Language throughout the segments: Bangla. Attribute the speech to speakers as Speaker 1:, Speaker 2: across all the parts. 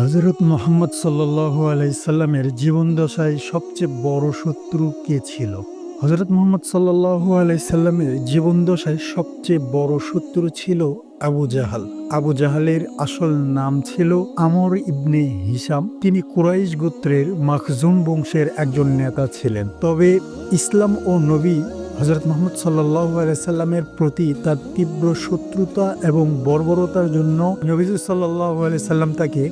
Speaker 1: হজরত মোহাম্মদ সাল্লাহ আলাইসাল্লামের জীবন দশায় সবচেয়ে বড় শত্রু কে ছিল? হজরত মোহাম্মদ সাল্লাহ আলাইসাল্লামের জীবন দশায় সবচেয়ে বড় শত্রু ছিল আবু জাহাল। আবু জাহালের আসল নাম ছিল আমর ইবনে হিসাম তিনি কুরাইশ গোত্রের মাখজুম বংশের একজন নেতা ছিলেন। তবে ইসলাম ও নবী হজরত মোহাম্মদ সাল্লাহ আলাইসাল্লামের প্রতি তার তীব্র শত্রুতা এবং বর্বরতার জন্য নবীজ সাল্লাহ আলাইসাল্লাম তাকে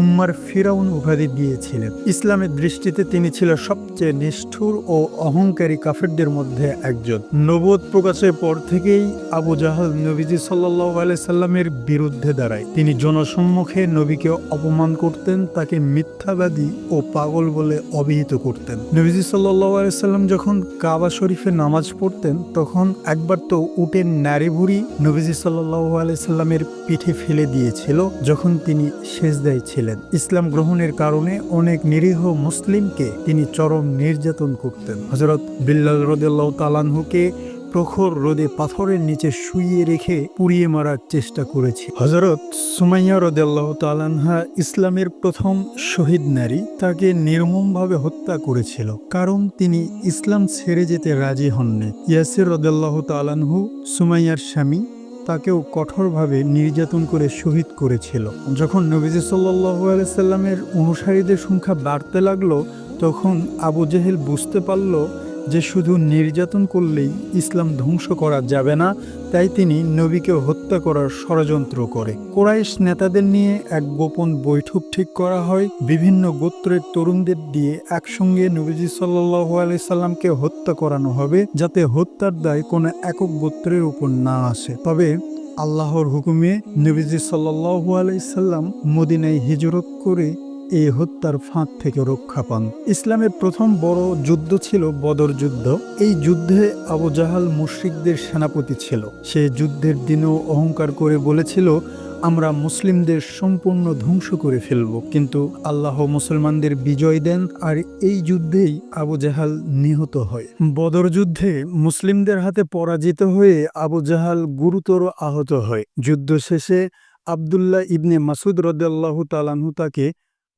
Speaker 1: উম্মার ফিরাউন উপাধি দিয়েছিলেন। ইসলামের দৃষ্টিতে তিনি ছিল সবচেয়ে নিষ্ঠুর ও অহংকারী কাফেরদের মধ্যে একজন। নবোধ প্রকাশের পর থেকেই আবু জাহাল নবীজি সাল্লাহ সাল্লামের বিরুদ্ধে দাঁড়ায়। তিনি জনসম্মুখে নবীকে অপমান করতেন, তাকে মিথ্যাবাদী ও পাগল বলে অভিহিত করতেন। নবীজি সাল্লাহ সাল্লাম যখন কাবা শরীফে নামাজ পড়তেন, তখন একবার তো উটের নারী ভুড়ি নবীজি সাল্লাহ সাল্লামের পিঠে ফেলে দিয়েছিল, যখন তিনি শেষদায় ছিলেন। ইসলাম গ্রহণের কারণে অনেক নিরীহ মুসলিমকে তিনি চরম নির্যাতন করতেন। হজরত বিল্লাল রদাল্লাহ তালানহুকে প্রখর রোদে পাথরের নিচে শুইয়ে রেখে পুড়িয়ে মারার চেষ্টা করেছে। হজরত সুমাইয়া রদাল্লাহ তালানহা ইসলামের প্রথম শহীদ নারী, তাকে নির্মমভাবে হত্যা করেছিল। কারণ তিনি ইসলাম ছেড়ে যেতে রাজি হননি। ইয়াসির রদাল্লাহ তালানহু সুমাইয়ার স্বামী তাকেও কঠোরভাবে নির্যাতন করে শহীদ করেছিল। যখন নবীজি সাল্লাহ সাল্লামের অনুসারীদের সংখ্যা বাড়তে লাগল, তখন আবু জেহেল বুঝতে পারল যে শুধু নির্যাতন করলেই ইসলাম ধ্বংস করা যাবে না, তাই তিনি নবীকে হত্যা করার ষড়যন্ত্র করে। কোরাইশ নেতাদের নিয়ে এক গোপন বৈঠক ঠিক করা হয়। বিভিন্ন গোত্রের তরুণদের দিয়ে একসঙ্গে নবীজি সাল্লাহ আলাইসাল্লামকে হত্যা করানো হবে, যাতে হত্যার দায় কোনো একক গোত্রের উপর না আসে। তবে আল্লাহর হুকুমে নবীজি সাল্লাহ আলাইসাল্লাম মদিনায় হিজরত করে এই হত্যার ফাঁদ থেকে রক্ষা পান। ইসলামের প্রথম বড় যুদ্ধ ছিল বদর যুদ্ধ। এই যুদ্ধে আবু জাহাল মুশ্রিকদের সেনাপতি ছিল। সে যুদ্ধের দিনেও অহংকার করে বলেছিল, আমরা মুসলিমদের সম্পূর্ণ ধ্বংস করে ফেলব। কিন্তু আল্লাহ মুসলমানদের বিজয় দেন আর এই যুদ্ধেই আবু জাহাল নিহত হয়। বদর যুদ্ধে মুসলিমদের হাতে পরাজিত হয়ে আবু জাহাল গুরুতর আহত হয়। যুদ্ধ শেষে আবদুল্লাহ ইবনে মাসুদ রদাল্লাহ তালানহু তাকে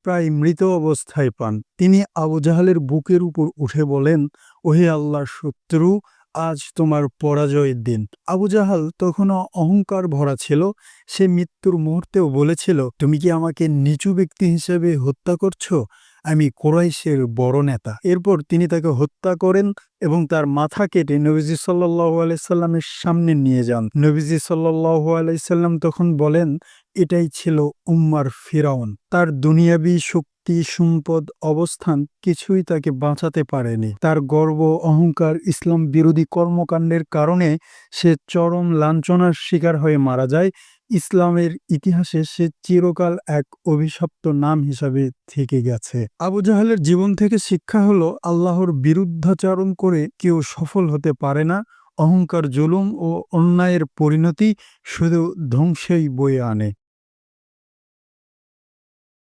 Speaker 1: প্রায় মৃত অবস্থায় পান। তিনি আবু জাহালের বুকের উপর উঠে বলেন, ওহে আল্লাহর শত্রু, আজ তোমার পরাজয়ের দিন। আবু জাহাল তখনও অহংকার ভরা ছিল। সে মৃত্যুর মুহূর্তেও বলেছিল, তুমি কি আমাকে নিচু ব্যক্তি হিসেবে হত্যা করছ? আমি কোরাইশের বড় নেতা। এরপর তিনি তাকে হত্যা করেন এবং তার মাথা কেটে নবীজি সাল্লাহ আলাইসাল্লামের সামনে নিয়ে যান। নবীজি সাল্লাহ আলাইসাল্লাম তখন বলেন এটাই ছিল উম্মার ফিরাউন। তার দুনিয়াবি শক্তি, সম্পদ, অবস্থান কিছুই তাকে বাঁচাতে পারেনি। তার গর্ব, অহংকার, ইসলাম বিরোধী কর্মকাণ্ডের কারণে সে চরম লাঞ্ছনার শিকার হয়ে মারা যায়। ইসলামের ইতিহাসে সে চিরকাল এক অভিশপ্ত নাম হিসাবে থেকে গেছে। আবু জাহালের জীবন থেকে শিক্ষা হলো, আল্লাহর বিরুদ্ধাচারণ করে কেউ সফল হতে পারে না। অহংকার, জুলুম ও অন্যায়ের পরিণতি শুধু ধ্বংসেই বয়ে আনে।